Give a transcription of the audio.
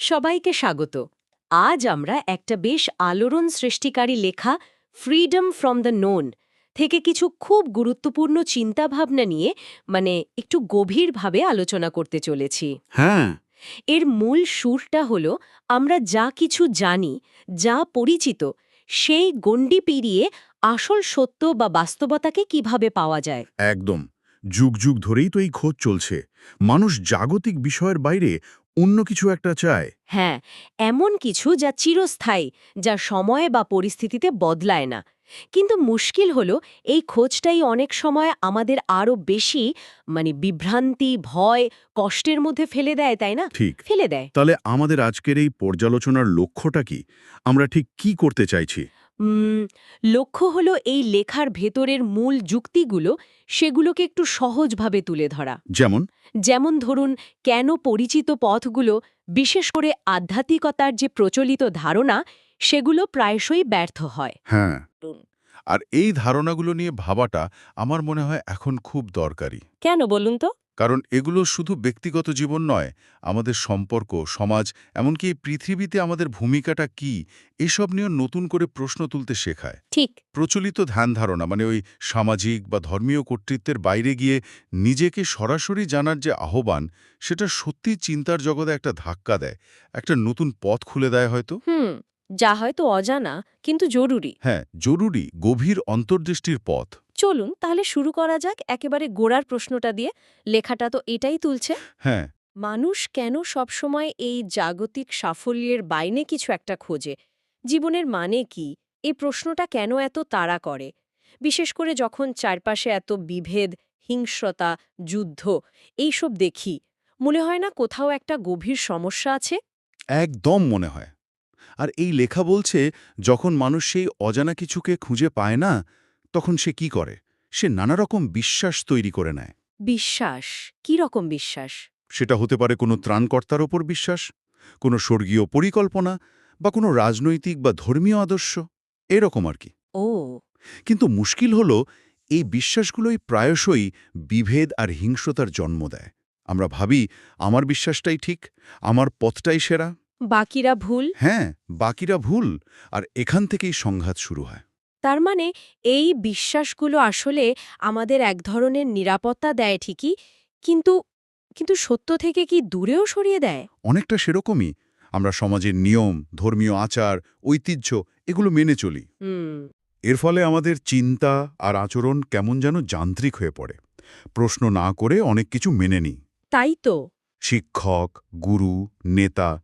সবাইকে স্বাগত। আজ আমরা একটা বেশ আলোড়ন সৃষ্টিকারী লেখা ফ্রিডম ফ্রম দ্য নোন থেকে কিছু খুব গুরুত্বপূর্ণ চিন্তাভাবনা নিয়ে মানে একটু গভীরভাবে আলোচনা করতে চলেছি। হ্যাঁ। এর মূল সুরটা হল আমরা যা কিছু জানি যা পরিচিত সেই গণ্ডি পেরিয়ে আসল সত্য বা বাস্তবতাকে কীভাবে পাওয়া যায়? একদম। যুগ যুগ ধরেই তো এই খোঁজ চলছে। মানুষ জাগতিক বিষয়ের বাইরে অন্য কিছু একটা চায়। হ্যাঁ এমন কিছু যা চিরস্থায়ী যা সময় বা পরিস্থিতিতে বদলায় না। কিন্তু মুশকিল হলো এই খোঁজটাই অনেক সময় আমাদের আরও বেশি মানে বিভ্রান্তি ভয় কষ্টের মধ্যে ফেলে দেয় তাই না? ঠিক। ফেলে দেয়। তাহলে আমাদের আজকের এই পর্যালোচনার লক্ষ্যটা কি? আমরা ঠিক কি করতে চাইছি? লক্ষ্য হলো এই লেখার ভেতরের মূল যুক্তিগুলো সেগুলোকে একটু সহজভাবে তুলে ধরা। যেমন? যেমন ধরুন কেন পরিচিত পথগুলো বিশেষ করে আধ্যাত্মিকতার যে প্রচলিত ধারণা সেগুলো প্রায়শই ব্যর্থ হয়। হ্যাঁ। আর এই ধারণাগুলো নিয়ে ভাবাটা আমার মনে হয় এখন খুব দরকারি। কেন বলুন তো? কারণ এগুলো শুধু ব্যক্তিগত জীবন নয় আমাদের সম্পর্ক সমাজ এমনকি এই পৃথিবীতে আমাদের ভূমিকাটা কি এসব নিয়ে নতুন করে প্রশ্ন তুলতে শেখায়। ঠিক। প্রচলিত ধ্যান ধারণা মানে ওই সামাজিক বা ধর্মীয় কর্তৃত্বের বাইরে গিয়ে নিজেকে সরাসরি জানার যে আহ্বান সেটা সত্যি চিন্তার জগতে একটা ধাক্কা দেয় একটা নতুন পথ খুলে দেয় হয়তো। হুম যা হয়তো অজানা কিন্তু জরুরি। হ্যাঁ জরুরি গভীর অন্তর্দৃষ্টির পথ। চলুন তাহলে শুরু করা যাক একেবারে গোড়ার প্রশ্নটা দিয়ে। লেখাটা তো এটাই তুলছে। হ্যাঁ। মানুষ কেন সবসময় এই জাগতিক সাফল্যের বাইনে কিছু একটা খোঁজে? জীবনের মানে কি? এই প্রশ্নটা কেন এত তাড়া করে? বিশেষ করে যখন চারপাশে এত বিভেদ হিংস্রতা যুদ্ধ এইসব দেখি মনে হয় না কোথাও একটা গভীর সমস্যা আছে? একদম মনে হয়। আর এই লেখা বলছে যখন মানুষ সেই অজানা কিছুকে খুঁজে পায় না তখন সে কি করে? সে নানা রকম বিশ্বাস তৈরি করে নেয়। বিশ্বাস? কি রকম বিশ্বাস? সেটা হতে পারে কোনো ত্রাণকর্তার ওপর বিশ্বাস কোনো স্বর্গীয় পরিকল্পনা বা কোনো রাজনৈতিক বা ধর্মীয় আদর্শ এরকম আর কি। ও। কিন্তু মুশকিল হল এই বিশ্বাসগুলোই প্রায়শই বিভেদ আর হিংস্রতার জন্ম দেয়। আমরা ভাবি আমার বিশ্বাসটাই ঠিক আমার পথটাই সেরা। বাকিরা ভুল? হ্যাঁ বাকিরা ভুল আর এখান থেকেই সংঘাত শুরু হয়। তার মানে এই বিশ্বাসগুলো আসলে আমাদের এক ধরনের নিরাপত্তা দেয় ঠিকই কিন্তু কিন্তু সত্য থেকে কি দূরেও সরিয়ে দেয়? অনেকটা সেরকমই। আমরা সমাজের নিয়ম ধর্মীয় আচার ঐতিহ্য এগুলো মেনে চলি। হুম। এর ফলে আমাদের চিন্তা আর আচরণ কেমন যেন যান্ত্রিক হয়ে পড়ে। প্রশ্ন না করে অনেক কিছু মেনে নিই। তাই তো। শিক্ষক গুরু নেতা